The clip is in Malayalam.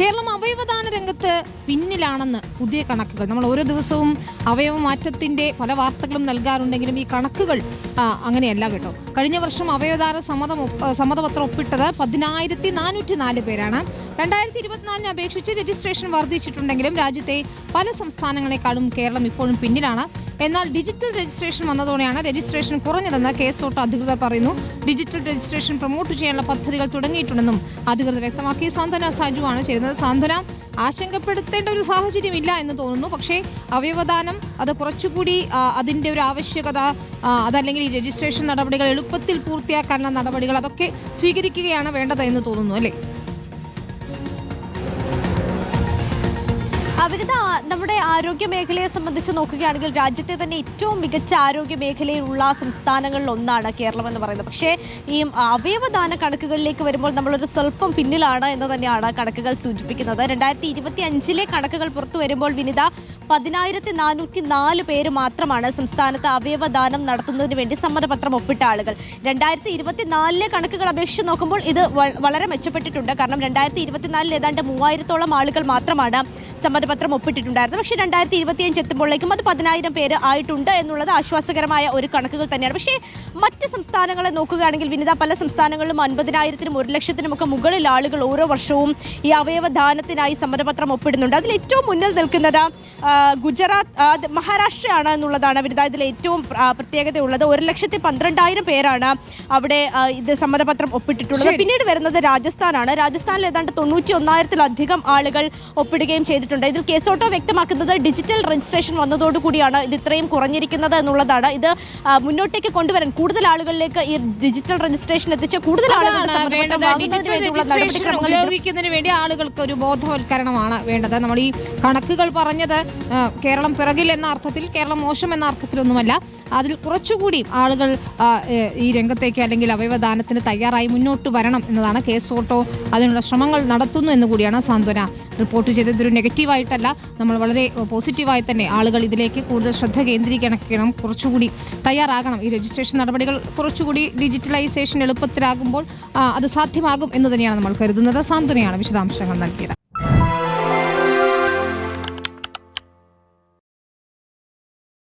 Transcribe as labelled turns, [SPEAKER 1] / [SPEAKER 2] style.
[SPEAKER 1] കേരളം അവയവദാന രംഗത്ത് പിന്നിലാണെന്ന് പുതിയ കണക്കുകൾ. നമ്മൾ ഓരോ ദിവസവും അവയവ മാറ്റത്തിന്റെ പല വാർത്തകളും നൽകാറുണ്ടെങ്കിലും ഈ കണക്കുകൾ അങ്ങനെയല്ല കേട്ടോ. കഴിഞ്ഞ വർഷം അവയവദാന സമ്മതം സമ്മതപത്രം ഒപ്പിട്ടത് പതിനായിരത്തി നാനൂറ്റി നാല് പേരാണ്. രണ്ടായിരത്തി ഇരുപത്തിനാലിനെ അപേക്ഷിച്ച് രജിസ്ട്രേഷൻ വർദ്ധിച്ചിട്ടുണ്ടെങ്കിലും രാജ്യത്തെ പല സംസ്ഥാനങ്ങളെക്കാളും കേരളം ഇപ്പോഴും പിന്നിലാണ്. എന്നാൽ ഡിജിറ്റൽ രജിസ്ട്രേഷൻ വന്നതോടെയാണ് രജിസ്ട്രേഷൻ കുറഞ്ഞതെന്ന് കേസ് ഓട്ടോ അധികൃതർ പറയുന്നു. ഡിജിറ്റൽ രജിസ്ട്രേഷൻ പ്രൊമോട്ട് ചെയ്യാനുള്ള പദ്ധതികൾ തുടങ്ങിയിട്ടുണ്ടെന്നും അധികൃതർ വ്യക്തമാക്കി. സാന്ത്വന സാജുവാണ് ചെയ്യുന്നത് സാന്ത്വന ആശങ്കപ്പെടുത്തേണ്ട ഒരു സാഹചര്യമില്ല എന്ന് തോന്നുന്നു. പക്ഷേ അവയവദാനം അത് കുറച്ചുകൂടി അതിന്റെ ഒരു ആവശ്യകത അതല്ലെങ്കിൽ ഈ രജിസ്ട്രേഷൻ നടപടികൾ എളുപ്പത്തിൽ പൂർത്തിയാക്കാനുള്ള നടപടികൾ അതൊക്കെ സ്വീകരിക്കുകയാണ് വേണ്ടത് തോന്നുന്നു അല്ലേ?
[SPEAKER 2] അവിരുദ്ധ നമ്മുടെ ആരോഗ്യ മേഖലയെ സംബന്ധിച്ച് നോക്കുകയാണെങ്കിൽ രാജ്യത്തെ തന്നെ ഏറ്റവും മികച്ച ആരോഗ്യ മേഖലയിലുള്ള സംസ്ഥാനങ്ങളിൽ ഒന്നാണ് കേരളം എന്ന് പറയുന്നത്. പക്ഷേ ഈ അവയവദാന കണക്കുകളിലേക്ക് വരുമ്പോൾ നമ്മളൊരു സ്വല്പം പിന്നിലാണ് എന്ന് തന്നെയാണ് കണക്കുകൾ സൂചിപ്പിക്കുന്നത്. രണ്ടായിരത്തി ഇരുപത്തി അഞ്ചിലെ കണക്കുകൾ പുറത്തു വരുമ്പോൾ വിനിത പതിനായിരത്തി നാനൂറ്റി നാല് പേര് മാത്രമാണ് സംസ്ഥാനത്ത് അവയവദാനം നടത്തുന്നതിന് വേണ്ടി സമ്മതപത്രം ഒപ്പിട്ട ആളുകൾ. രണ്ടായിരത്തി ഇരുപത്തിനാലിലെ കണക്കുകൾ അപേക്ഷിച്ച് നോക്കുമ്പോൾ ഇത് വളരെ മെച്ചപ്പെട്ടിട്ടുണ്ട്. കാരണം രണ്ടായിരത്തി ഇരുപത്തിനാലിൽ ഏതാണ്ട് മൂവായിരത്തോളം ആളുകൾ മാത്രമാണ് സമ്മതപത്രം ഒപ്പിട്ടിട്ടുണ്ടായിരുന്നു. പക്ഷേ രണ്ടായിരത്തി ഇരുപത്തിയഞ്ച് എത്തുമ്പോഴേക്കും അത് പതിനായിരം പേര് ആയിട്ടുണ്ട് എന്നുള്ളത് ആശ്വാസകരമായ ഒരു കണക്കുകൾ തന്നെയാണ്. പക്ഷേ മറ്റ് സംസ്ഥാനങ്ങളെ നോക്കുകയാണെങ്കിൽ വിനിത പല സംസ്ഥാനങ്ങളിലും അൻപതിനായിരത്തിനും ഒരു ലക്ഷത്തിനും ഒക്കെ മുകളിൽ ആളുകൾ ഓരോ വർഷവും ഈ അവയവദാനത്തിനായി സമ്മതപത്രം ഒപ്പിടുന്നുണ്ട്. അതിൽ ഏറ്റവും മുന്നിൽ നിൽക്കുന്നത് ഗുജറാത്ത് മഹാരാഷ്ട്രയാണ് എന്നുള്ളതാണ് വിനിത. ഇതിൽ ഏറ്റവും പ്രത്യേകതയുള്ളത് ഒരു ലക്ഷത്തി പന്ത്രണ്ടായിരം പേരാണ് അവിടെ ഇത് സമ്മതപത്രം ഒപ്പിട്ടിട്ടുള്ളത്. പിന്നീട് വരുന്നത് രാജസ്ഥാനാണ്. രാജസ്ഥാനിൽ ഏതാണ്ട് തൊണ്ണൂറ്റി ഒന്നായിരത്തിലധികം ആളുകൾ ഒപ്പിടുകയും ചെയ്തിട്ടുണ്ട്. ഇതിൽ കേസോട്ടോ വ്യക്തമാക്കുന്നത് ഡിജിറ്റൽ രജിസ്ട്രേഷൻ വന്നതോടുകൂടിയാണ് ഇത് ഇത്രയും കുറഞ്ഞിരിക്കുന്നത് എന്നുള്ളതാണ്. ഇത് മുന്നോട്ടേക്ക് കൊണ്ടുവരാൻ കൂടുതൽ ആളുകളിലേക്ക് ഈ ഡിജിറ്റൽ രജിസ്ട്രേഷൻ എത്തിച്ച് കൂടുതൽ
[SPEAKER 1] ഉപയോഗിക്കുന്നതിന് വേണ്ടി ആളുകൾക്ക് ഒരു ബോധവൽക്കരണമാണ് വേണ്ടത്. നമ്മൾ ഈ കണക്കുകൾ പറഞ്ഞത് കേരളം പിറകിൽ എന്ന അർത്ഥത്തിൽ കേരളം മോശം എന്ന അർത്ഥത്തിലൊന്നുമല്ല. അതിൽ കുറച്ചുകൂടി ആളുകൾ ഈ രംഗത്തേക്ക് അല്ലെങ്കിൽ അവയവദാനത്തിന് തയ്യാറായി മുന്നോട്ട് വരണം എന്നതാണ് കേസ് ഓട്ടോ അതിനുള്ള ശ്രമങ്ങൾ നടത്തുന്നു എന്ന് കൂടിയാണ് സാന്ത്വന റിപ്പോർട്ട് ചെയ്തത്. ഇതൊരു നെഗറ്റീവായിട്ടല്ല നമ്മൾ വളരെ പോസിറ്റീവായി തന്നെ ആളുകൾ ഇതിലേക്ക് കൂടുതൽ ശ്രദ്ധ കേന്ദ്രീകരിക്കണം. കുറച്ചുകൂടി തയ്യാറാകണം. ഈ രജിസ്ട്രേഷൻ നടപടികൾ കുറച്ചുകൂടി ഡിജിറ്റലൈസേഷൻ എളുപ്പത്തിലാകുമ്പോൾ അത് സാധ്യമാകും എന്ന് തന്നെയാണ് നമ്മൾ കരുതുന്നത്. സാന്ത്വനയാണ് വിശദാംശങ്ങൾ നൽകിയത്.